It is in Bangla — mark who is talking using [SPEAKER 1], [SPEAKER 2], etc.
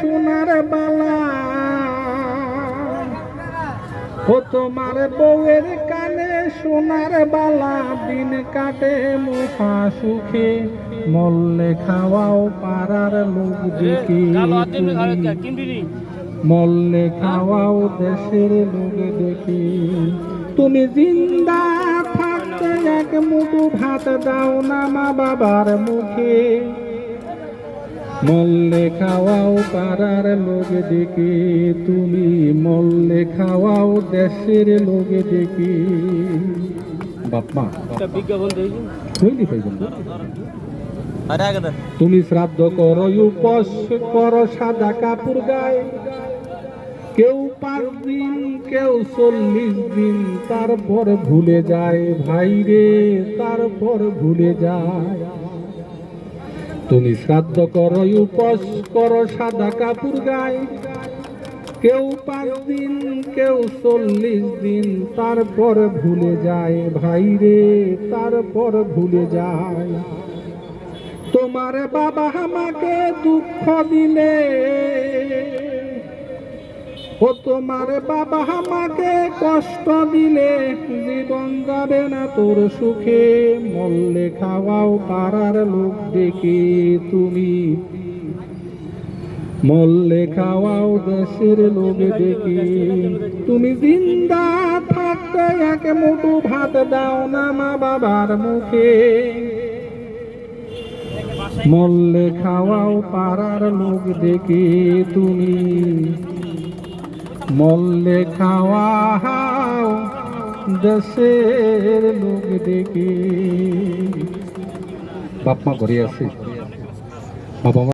[SPEAKER 1] সোনার বালা। ও তোমার বউয়ের কানে সোনার বালা। দিন কাটে মুখা সুখে মল্লে খাওয়াও পাড়ার লোক দেখি। মল্লে খাওয়াও দেশের লোক দেখি। তুমি জিন্দা থাকতে এক মুঠো ভাত দাও না মা বাবার মুখে। মল্লে খাওয়াও পাড়ার লোক দেখি তুমি মল্লে খাওয়াও দেশের লোক দেখি বাপ্পা
[SPEAKER 2] দেন।
[SPEAKER 1] তুমি শ্রাদ্ধ করো উপোস করো সাদা কাপড় গায়ে। কেউ পাঁচ দিন কেউ চল্লিশ দিন তারপর ভুলে যায় ভাই রে তারপর ভুলে যায়। তুমি শ্রাদ্ধ করো উপোস করো সাদা কাপুর গায়ে। কেউ পাঁচ দিন, কেউ চল্লিশ দিন, তারপর ভুলে যায়। ভাই রে, তারপর ভুলে যায়। তোমার বাবা আমাকে দুঃখ দিলে। ও তোমার বাবা আমাকে কষ্ট দিলে। জীবন যাবে না তোর সুখে, মল্লে খাওয়াও পাড়ার লোক দেখে তুমি। মল্লে খাওয়াও দেশের লোক দেখে তুমি। জিন্দা থাকতে এক মুঠো ভাত দাও না মা বাবার মুখে। মল্লে খাওয়াও পাড়ার লোক দেখে তুমি। মল্লে খাওয়াও দেশের লোক দেখি। বাপ মা ঘরে আছে। বাবা